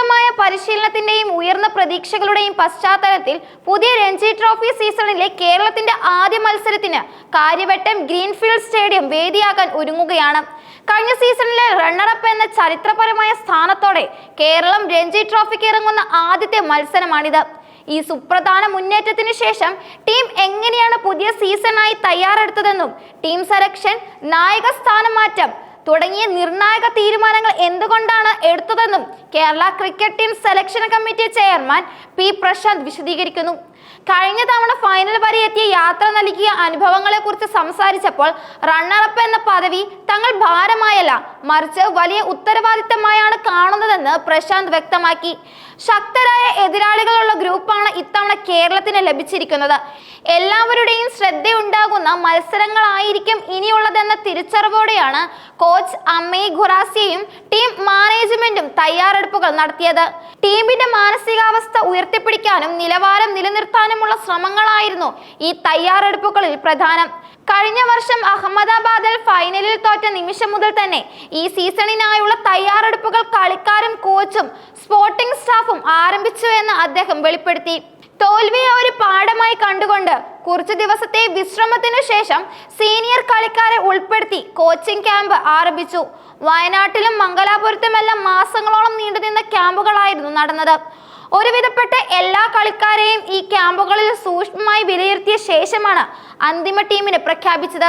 ഊർജിതമായ പരിശീലനത്തിന്റെയും ഉയർന്ന പ്രതീക്ഷകളുടെയും പശ്ചാത്തലത്തിൽ പുതിയ രഞ്ജി ട്രോഫി സീസണിലെ കേരളത്തിന്റെ ആദ്യ മത്സരത്തിന് കാര്യവട്ടം ഗ്രീൻഫീൽഡ് സ്റ്റേഡിയം വേദിയാക്കാൻ ഒരുങ്ങുകയാണ്. കഴിഞ്ഞ സീസണിലെ റണ്ണറപ്പ് എന്ന ചരിത്രപരമായ സ്ഥാനത്തോടെ കേരളം രഞ്ജി ട്രോഫിക്ക് ഇറങ്ങുന്ന ആദ്യത്തെ മത്സരമാണിത്. ഈ സുപ്രധാന മുന്നേറ്റത്തിന് ശേഷം ടീം എങ്ങനെയാണ് പുതിയ സീസണായി തയ്യാറെടുത്തതെന്നും ടീം സെലക്ഷൻ നായക സ്ഥാനമാറ്റം തുടങ്ങിയ നിർണായക തീരുമാനങ്ങൾ എന്തുകൊണ്ടാണ് എടുത്തതെന്നും Kerala cricket team selection committee chairman P Prashanth വിശദീകരിക്കുന്നു. കഴിഞ്ഞ തവണ ഫൈനൽ വരെ എത്തിയ യാത്ര നൽകിയ അനുഭവങ്ങളെ കുറിച്ച് സംസാരിച്ചപ്പോൾ റണ്ണറപ്പ് എന്ന പദവി തങ്ങൾ ഭാരമായല്ല മറിച്ച് വലിയ ഉത്തരവാദിത്തമായാണ് കാണുന്നതെന്ന് പ്രശാന്ത് വ്യക്തമാക്കി. ശക്തരായ എതിരാളികളുള്ള ഗ്രൂപ്പാണ് ഇത്തവണ കേരളത്തിന് ലഭിച്ചിരിക്കുന്നത്. എല്ലാവരുടെയും ശ്രദ്ധയുണ്ടാകുന്ന മത്സരങ്ങളായിരിക്കും ഇനിയുള്ളതെന്ന തിരിച്ചറിവോടെയാണ് കോച്ച് അമ്മേ ഖുറാസിയയും ടീം മാനേജ്മെന്റും തയ്യാറെടുപ്പുകൾ നടത്തിയത്. ടീമിന്റെ മാനസികാവസ്ഥ ഉയർത്തിപ്പിടിക്കാനും നിലവാരം നിലനിർത്താനുമുള്ള ശ്രമങ്ങളായിരുന്നു ഈ തയ്യാറെടുപ്പുകളിൽ പ്രധാനം. കഴിഞ്ഞ വർഷം അഹമ്മദാബാദിൽ ഫൈനലിൽ തോറ്റ നിമിഷം മുതൽ തന്നെ ഈ സീസണിനായുള്ള തയ്യാറെടുപ്പുകൾ കളിക്കാരും കോച്ചും സ്പോർട്ടിംഗ് സ്റ്റാഫും ആരംഭിച്ചു എന്ന് അദ്ദേഹം വെളിപ്പെടുത്തി. തോൽവിയെ ഒരു പാഠമായി കണ്ടുകൊണ്ട് കുറച്ചു ദിവസത്തെ വിശ്രമത്തിനു ശേഷം സീനിയർ കളിക്കാരെ ഉൾപ്പെടുത്തി കോച്ചിംഗ് ക്യാമ്പ് ആരംഭിച്ചു. വയനാട്ടിലും മംഗലാപുരത്തുമെല്ലാം മാസങ്ങളോളം നീണ്ടുനിന്ന ക്യാമ്പുകളായിരുന്നു നടന്നത്. ഒരുവിധപ്പെട്ട എല്ലാ കളിക്കാരെയും ഈ ക്യാമ്പുകളിൽ സൂക്ഷ്മമായി വിലയിരുത്തിയ ശേഷമാണ് അന്തിമ ടീമിനെ പ്രഖ്യാപിച്ചത്